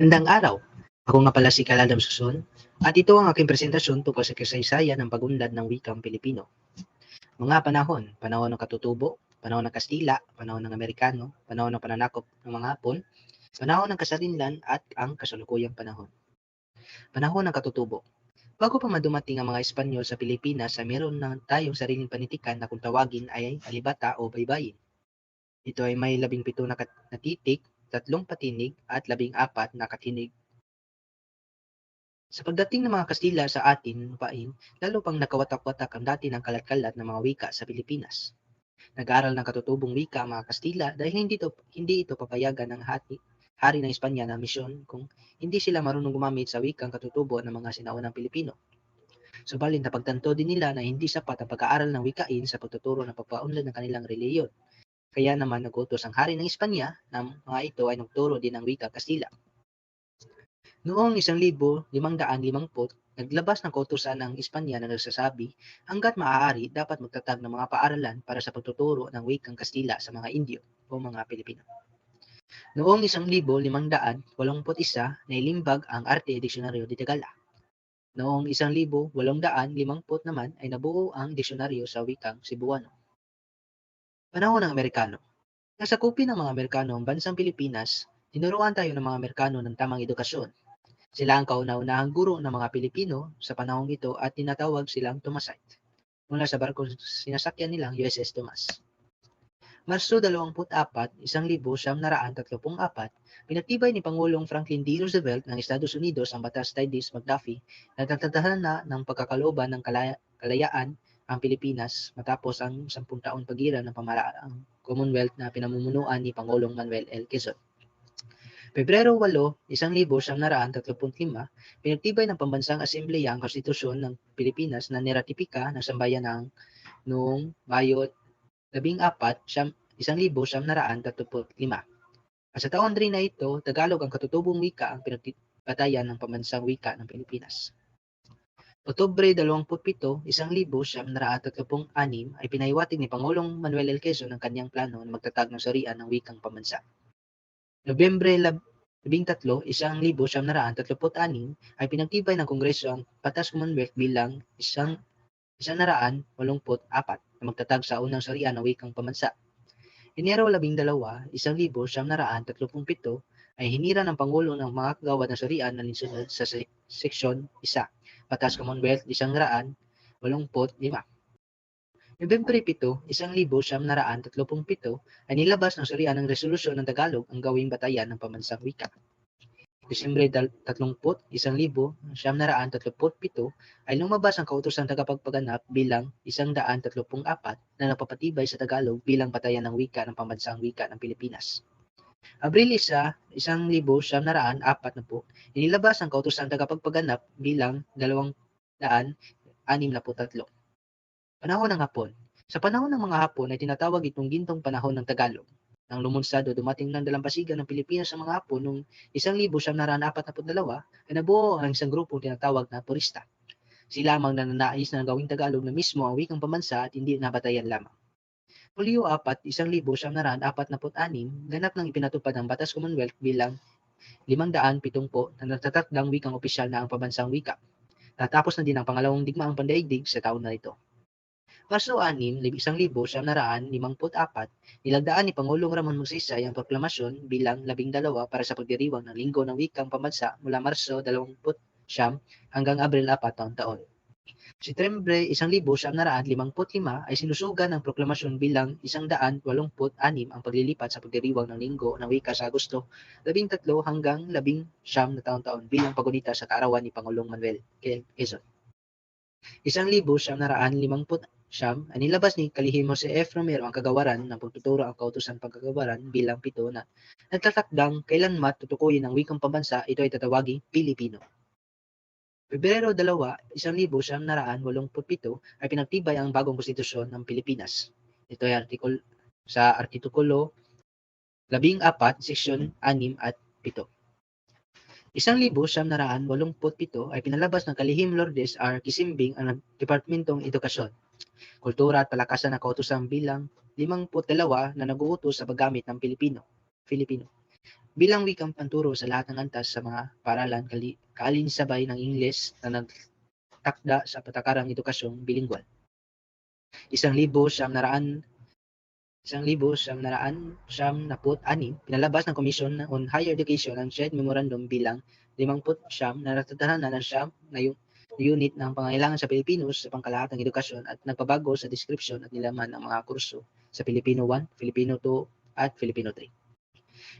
Magandang araw. Ako nga pala si Kaladam Suson at ito ang aking presentasyon tungkol sa kasaysayan ng pagunlad ng wikang Pilipino. Mga panahon, panahon ng katutubo, panahon ng Kastila, panahon ng Amerikano, panahon ng pananakop ng mga Hapon, panahon ng kasarinlan at ang kasalukuyang panahon. Panahon ng katutubo. Bago pa madumating ang mga Espanyol sa Pilipinas, ay meron na tayong sariling panitikan na kung tawagin ay alibata o baybayin. Ito ay may labing pito na, na titik, tatlong patinig at labing apat na katinig. Sa pagdating ng mga Kastila sa atin, pain, lalo pang nakawatak-watak ang dati ng kalat-kalat ng mga wika sa Pilipinas. Nag-aaral ng katutubong wika ang mga Kastila dahil hindi ito, hindi ito papayagan ng hati, hari ng Espanya na misyon kung hindi sila marunong gumamit sa wikang katutubo ng mga sinaunang Pilipino. Subalit napagtanto din nila na hindi sapat ang pag-aaral ng wikain sa pagtuturo ng pagpaunlad ng kanilang reliyon. Kaya naman nagutos ang hari ng Espanya na mga ito ay nagturo din ng wika Kastila. Noong 1550, naglabas ng kautusan ng Espanya na nagsasabi hanggat maaari dapat magtatag ng mga paaralan para sa pagtuturo ng wikang Kastila sa mga Indio o mga Pilipino. Noong 1581, nailimbag ang Arte Diccionario de Tagala. Noong 1850 naman ay nabuo ang diksyonaryo sa wikang Cebuano. Panahon ng Amerikano. Nasakupin ng mga Amerikano ang bansang Pilipinas, tinuruan tayo ng mga Amerikano ng tamang edukasyon. Sila ang kauna-unahang guro ng mga Pilipino sa panahong ito at tinatawag silang Tomasite mula sa barkong sinasakyan nilang USS Tomas. Marso 24, 1934, pinagtibay ni Pangulong Franklin D. Roosevelt ng Estados Unidos ang batas Tides-McDuffie na nagtatadahan na ng pagkakalooban ng kalaya- kalayaan ang Pilipinas matapos ang 10 taon pagiran ng pamahalaang Commonwealth na pinamumunuan ni Pangulong Manuel L. Quezon. Pebrero 8, 1935, pinagtibay ng Pambansang Asembleya ang Konstitusyon ng Pilipinas na niratipika ng sambayanang noong Mayo 14, siyam- 1935. At sa taon rin na ito, Tagalog ang katutubong wika ang pinagtibatayan ng Pambansang Wika ng Pilipinas. Oktubre 27, 1936 ay pinahiwatig ni Pangulong Manuel L. Quezon ang kanyang plano na magtatag ng sarian ng wikang pambansa. Nobyembre 13, 1936 ay pinagtibay ng Kongreso ang Batas Commonwealth bilang isang 184 na magtatag sa unang sarian ng wikang pambansa. Enero 12, 1937 ay hinira ng Pangulo ng mga kagawad ng sarian na linsunod sa se- Seksyon 1, Batas Commonwealth 185. Nobyembre 7, 1937 ay nilabas ng sarian ng resolusyon ng Tagalog ang gawing batayan ng pamansang wika. Disyembre 30, 1937 ay lumabas ang kautosang tagapagpaganap bilang 134 na napapatibay sa Tagalog bilang batayan ng wika ng pambansang wika ng Pilipinas. Abril 1, 1940, inilabas ang kautosang tagapagpaganap bilang 263. Panahon ng Hapon. Sa panahon ng mga Hapon ay tinatawag itong gintong panahon ng Tagalog. Nang lumunsad o dumating ng dalampasigan ng Pilipinas sa mga Hapon noong 1942 ay nabuo ang isang grupong tinatawag na purista. Sila lamang nananais na gawing Tagalog na mismo ang wikang pamansa at hindi nabatayan lamang. Hulyo 4, 1946, ganap nang ipinatupad ang Batas Commonwealth bilang 570 na nagtatakdang wikang opisyal na ang pambansang wika. Natapos na din ang pangalawang digmaang pandaigdig sa taon na ito. Marso 6, 1954, nilagdaan ni Pangulong Ramon Magsaysay ang proklamasyon bilang labing dalawa para sa pagdiriwang ng Linggo ng Wikang Pambansa mula Marso 20 hanggang Abril 4 taon taon. Setyembre 1955 ay sinusugan ng proklamasyon bilang 186 ang paglilipat sa pagdiriwang ng Linggo ng Wika sa Agosto 13 hanggang 19 na taon-taon bilang pagunita sa kaarawan ni Pangulong Manuel Quezon. 1950 Siyam, ay nilabas ni Kalihim Jose F. Romero ang kagawaran ng pagtuturo ang kautusan pagkagawaran bilang pito na nagtatakdang kailanman tutukuyin ang wikang pambansa ito ay tatawaging Pilipino. Pebrero 2, 1987 ay pinagtibay ang bagong konstitusyon ng Pilipinas. Ito ay artikul sa artikulo 14, seksyon 6 at 7. 1987 ay pinalabas ng Kalihim Lourdes R. Kisimbing ang Departamentong Edukasyon, Kultura at Palakasan ng Kautusan bilang 52 na nag-uutos sa paggamit ng Pilipino. Filipino. Bilang wikang panturo sa lahat ng antas sa mga paaralan kali, kaalinsabay ng Ingles na nagtakda sa patakarang edukasyong bilingual. Isang libo siyam naraan isang libo siyam naraan siyam naput anim pinalabas ng Commission on Higher Education ang shared memorandum bilang limangput siyam na natatanahan ng siyam na yu- unit ng pangailangan sa Pilipinos sa pangkalahatang edukasyon at nagpabago sa description at nilaman ng mga kurso sa Filipino 1, Filipino 2, at Filipino 3.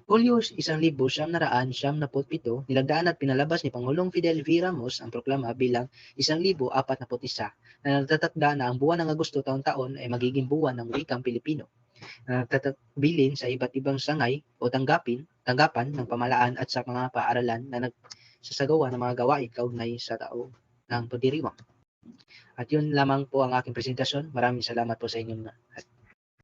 Hulyo isang libo siyam naraan siyam naput pito, nilagdaan at pinalabas ni Pangulong Fidel V. Ramos ang proklama bilang isang libo apat naput isa na nagtatakda na ang buwan ng Agosto taon-taon ay magiging buwan ng wikang Pilipino na nagtatagbilin sa iba't ibang sangay o tanggapin, tanggapan ng pamalaan at sa mga paaralan na nagsasagawa ng mga gawain kaugnay sa tao ng pagdiriwang. At yun lamang po ang aking presentasyon. Maraming salamat po sa inyong lahat.